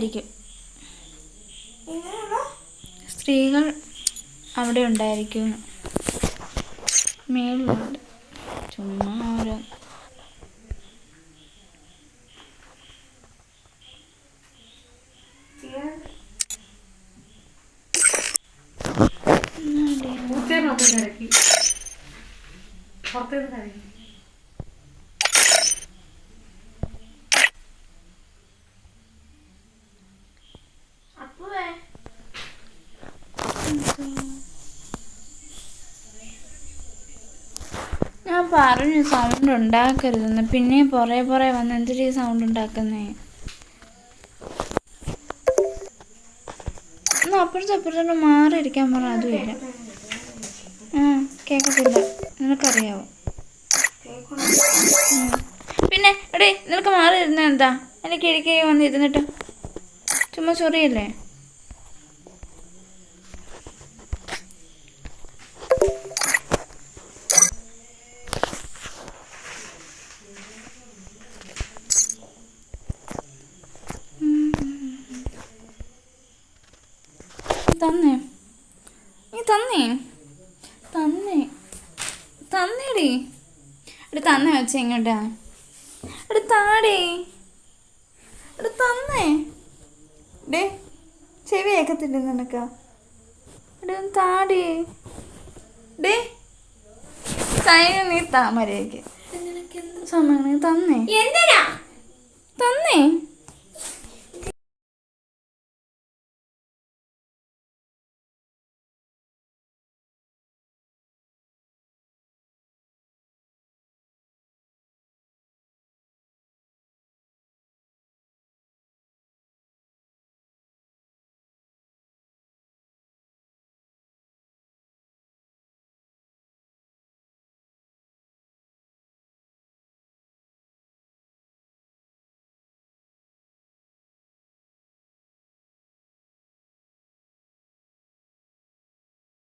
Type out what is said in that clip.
ഉണ്ടായിരിക്കും. സ്ത്രീകൾ അവിടെ ഉണ്ടായിരിക്കും. മേളിലുണ്ട്. ചുമ്മാ ഓരോ പുറത്തേന്ന് ഞാൻ പറഞ്ഞു സൗണ്ട് ഉണ്ടാക്കരുതെന്ന് പിന്നെ പുറേ പുറേ വന്ന് എന്തൊരു സൗണ്ട് ഉണ്ടാക്കുന്നേ? എന്നാ അപ്പുറത്തെ അപ്പുറത്തോട്ട് മാറിയിരിക്കാൻ പറ അതുമില്ല ആ കേൾക്കത്തില്ല നിനക്കറിയാവോ? പിന്നെ എടേ നിനക്ക് മാറി ഇരുന്ന എന്താ? എനിക്ക് കിഴക്കേ വന്ന് ഇരുന്നിട്ട്. ചുമ്മാ ചൊറിയല്ലേ തന്നേ നീ തന്നേ. തന്നേ. തന്നേടി. എടി തന്നെ വെച്ച ഇങ്ങോട്ടാ. എടി താടേ. എടി തന്നേ. ഡേ ചെവി ഏക്കത്തില്ല നിനക്ക്? എടി താടേ. ഡേ സൈന നീ താമരയ്ക്ക്. സമയം തന്നേ. എന്തിനാ? തന്നേ.